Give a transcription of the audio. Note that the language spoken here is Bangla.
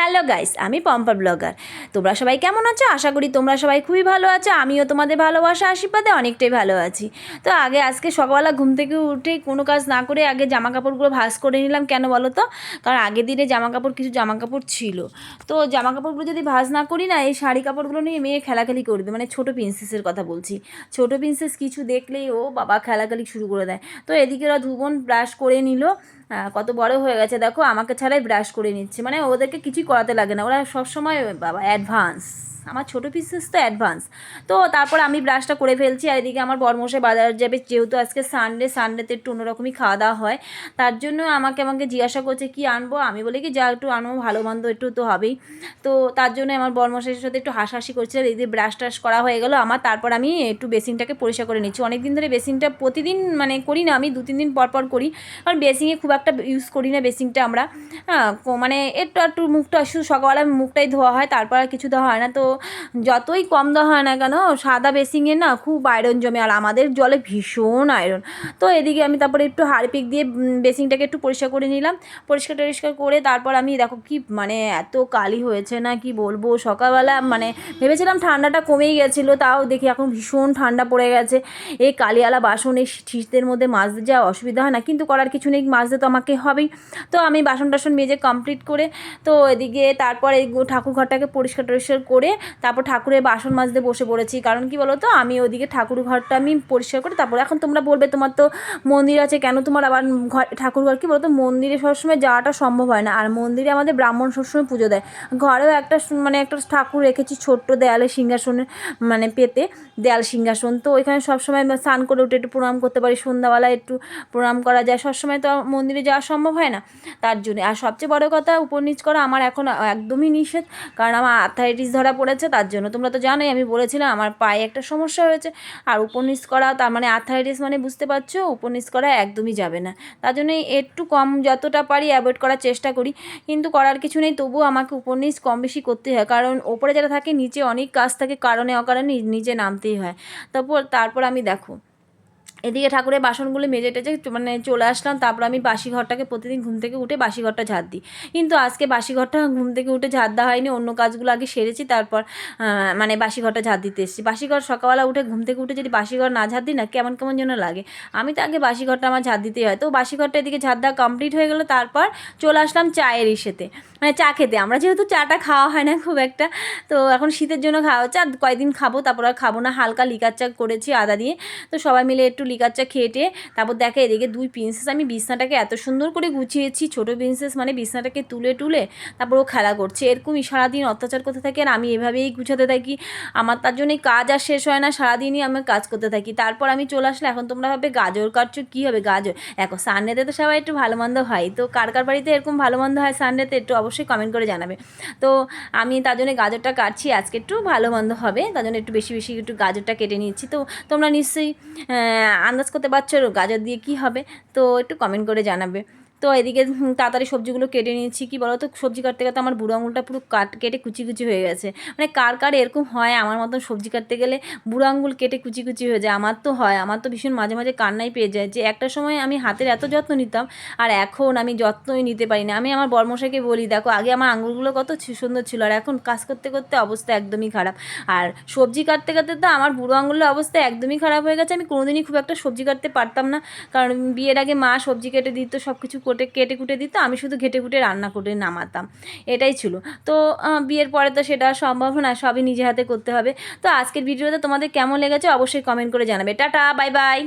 হ্যালো গাইস আমি পম্পা ব্লগার। তোমরা সবাই কেমন আছো? আশা করি তোমরা সবাই খুবই ভালো আছো। আমিও তোমাদের ভালোবাসা আশীর্বাদে অনেকটাই ভালো আছি। তো আগে, আজকে সকালবেলা ঘুম থেকে উঠে কোনো কাজ না করে আগে জামা কাপড়গুলো ভাঁজ করে নিলাম। কেন বলো তো? কারণ আগের দিনে জামা কাপড় কিছু জামা কাপড় ছিল। তো জামা কাপড়গুলো যদি ভাঁজ না করি না, এই শাড়ি কাপড়গুলো নিয়ে মেয়ে খেলাখেলি করবে। মানে ছোটো প্রিন্সেসের কথা বলছি। ছোটো প্রিন্সেস কিছু দেখলেই ও বাবা খেলাখেলি শুরু করে দেয়। তো এদিকে ওরা ধুবন ব্রাশ করে নিল। কত বড় হয়ে গেছে, দেখো, আমাকে ছাড়াই ব্রাশ করে নিচ্ছে। মানে ওদেরকে কিছুই করাতে লাগে না। ওরা সবসময়, বাবা অ্যাডভান্স আমার ছোটো পিসেস তো অ্যাডভান্স তো তারপর আমি ব্রাশটা করে ফেলছি আর এদিকে আমার বরমশাই বাজার যাবে, যেহেতু আজকে সানডে সানডেতে একটু অন্যরকমই খাওয়া দাওয়া হয়। তার জন্য আমাকে আমাকে জিজ্ঞাসা করছে, কি আনব? আমি বলি কি, যা একটু আনব ভালো মন্দ একটু তো হবেই। তো তার জন্য আমার বরমশাইয়ের সাথে একটু হাসাহাসি করছিলাম, এদিকে ব্রাশ টাশ করা হয়ে গেলো আমার। তারপর আমি একটু বেসিনটাকে পরিষ্কার করে নিচ্ছি। অনেক দিন ধরে বেসিনটা প্রতিদিন মানে করি না, আমি দু তিন দিন পর পর করি। কারণ বেসিংয়ে খুব একটা ইউজ করি না বেসিংটা আমরা। হ্যাঁ মানে একটু একটু মুখটা, শুধু সকালবেলা মুখটাই ধোয়া হয়, তারপর আর কিছু দেওয়া হয় না। তো যতই কম দেওয়া হয় না কেন, সাদা বেসিংয়ে না খুব আয়রন জমে, আর আমাদের জলে ভীষণ আয়রন তো এদিকে আমি তারপরে একটু হারপিক দিয়ে বেসিংটাকে একটু পরিষ্কার করে নিলাম। পরিষ্কার টরিষ্কার করে তারপর আমি, দেখো কি মানে এত কালি হয়েছে না, কি বলব, সকালবেলা মানে ভেবেছিলাম ঠান্ডাটা কমেই গেছিল, তাও দেখি এখন ভীষণ ঠান্ডা পড়ে গেছে। এই কালিয়ালা বাসন, এই শীতের মধ্যে মাজতে যা অসুবিধা হয় না, কিন্তু করার কিছু নেই, মাজতে তো আমাকে হবেই। তো আমি বাসন টাসন মেজে কমপ্লিট করে, তো এদিকে তারপর এই ঠাকুর ঘরটাকে পরিষ্কার টরিষ্কার করে তারপর ঠাকুরের বাসন মাজতে বসে পড়েছি। কারণ কি বলো তো আমি ওদিকে ঠাকুর ঘরটা আমি পরিষ্কার করে। তারপর এখন তোমরা বলবে, তোমার তো মন্দির আছে, কেন তোমার আবার ঘর ঠাকুর ঘর কি বলো তো মন্দিরে সবসময় যাওয়াটা সম্ভব হয় না। আর মন্দিরে আমাদের ব্রাহ্মণ সবসময় পুজো দেয়। ঘরেও একটা মানে একটা ঠাকুর রেখেছি ছোট্ট দেয়ালে সিংহাসনের মানে পেতে, দেয়াল সিংহাসন। তো ওইখানে সবসময় স্নান করে উঠে একটু প্রণাম করতে পারি। সন্ধ্যাবেলা একটু প্রণাম করা যায়। সবসময় তো মন্দিরে যাওয়া সম্ভব হয় না। তার জন্য। আর সবচেয়ে বড় কথা উপর নিচ করা আমার এখন একদমই নিষেধ। কারণ আমার আর্থাইটিস ধরা পড়েছে তার জন্য তোমরা তো জানোই, আমি বলেছিলাম আমার পায়ে একটা সমস্যা হয়েছে। আর উপনিস করা, তার মানে আর্থারাইটিস মানে বুঝতে পারছ উপনিস করা একদমই যাবে না। তার জন্য একটু কম যতটা পারি অ্যাভয়েড করার চেষ্টা করি, কিন্তু করার কিছু নেই তবুও আমাকে উপনিস কম বেশি করতেই হয়। কারণ ওপরে যারা থাকে, নিচে অনেক কাজ থাকে কারণে অকারণে নিচে নামতেই হয়। তারপর তারপর আমি দেখো এদিকে ঠাকুরের বাসনগুলো মেজে টেজে মানে চলে আসলাম, তারপর আমি বাসি ঘরটাকে প্রতিদিন ঘুম থেকে উঠে বাসি ঘরটা ঝাড় দিই। কিন্তু আজকে বাসি ঘরটা ঘুম থেকে উঠে ঝাড় দেওয়া হয়নি, অন্য কাজগুলো আগে সেরেছি, তারপর মানে বাসি ঘরটা ঝাড় দিতে এসেছি। বাসি ঘর সকালবেলা উঠে ঘুম থেকে উঠে যদি বাসি ঘর না ঝাড় দিই না, কেমন কেমন যেন লাগে। আমি তো আগে বাসি ঘরটা আমার ঝাড় দিতেই হয়। তো বাসি ঘরটা এদিকে ঝাড় দেওয়া কমপ্লিট হয়ে গেলো, তারপর চলে আসলাম চায়ের ইসেতে। মানে চা খেতে। আমরা যেহেতু চাটা খাওয়া হয় না খুব একটা, তো এখন শীতের জন্য খাওয়া হচ্ছে, আর কয়েকদিন খাব, তারপর আর খাব না। হালকা লিকার চা করেছি আদা দিয়ে। তো সবাই মিলে একটু লিকার চা খেয়ে তারপর দেখে এদিকে দুই প্রিন্সেস আমি বিছনাটাকে এত সুন্দর করে গুছিয়েছি, ছোটো প্রিন্সেস মানে বিছনাটাকে তুলে তুলে তারপর ও খেলা করছে। এরকমই সারাদিন অত্যাচার করতে থাকে আর আমি এভাবেই গুছাতে থাকি। আমার তার জন্যই কাজ আর শেষ হয় না, সারাদিনই আমি কাজ করতে থাকি। তারপর আমি চলে আসলে এখন তোমরা ভাবে গাজর কাটছো, কী হবে গাজর? দেখো, সানডেতে তো সবাই একটু ভালো মন্দ হয়। তো কার কার বাড়িতে এরকম ভালো মন্দ হয় সানডেতে একটু অবশ্যই কমেন্ট করে জানাবে। তো আমি তার জন্য গাজরটা কাটছি, আজকে একটু ভালো মন্দ হবে। তার জন্য একটু বেশি বেশি একটু গাজরটা কেটে নিচ্ছি। তো তোমরা নিশ্চয়ই আন্দাজ করতে পারছ? গাজর দিয়ে কি হবে? তো একটু কমেন্ট করে জানাবে। তো এদিকে তাড়াতাড়ি সবজিগুলো কেটে নিয়েছি। কি বলো তো সবজি কাটতে কাটতে আমার বুড়ো আঙুলটা পুরো কাট, কেটে কুচি কুচি হয়ে গেছে। মানে কার কার এরকম হয়, আমার মতন সবজি কাটতে গেলে বুড়ো আঙুল কেটে কুচি কুচি হয়ে যায়। আমার তো হয়, আমার তো ভীষণ মাঝে মাঝে কান্নাই পেয়ে যায় যে একটা সময় আমি হাতের এত যত্ন নিতাম আর এখন আমি যত্নই নিতে পারি না। আমি আমার বর্মশাইকে বলি, দেখো, আগে আমার আঙুলগুলো কত সুন্দর ছিল আর এখন কাজ করতে করতে অবস্থা একদমই খারাপ। আর সবজি কাটতে কাটতে তো আমার বুড়ো আঙুলের অবস্থা একদমই খারাপ হয়ে গেছে। আমি কোনোদিনই খুব একটা সবজি কাটতে পারতাম না। কারণ বিয়ের আগে মা সবজি কেটে দিত সব কিছু কোটে কেটে কুটে দিত, আমি শুধু ঘেটে কুটে রান্না করে নামাতাম। এটাই ছিল। তো বিয়ের পরে তো সেটা সম্ভব না, সবই নিজে হাতে করতে হবে। তো আজকের ভিডিওতে তোমাদের কেমন লেগেছে অবশ্যই কমেন্ট করে জানাবে। Tata bye bye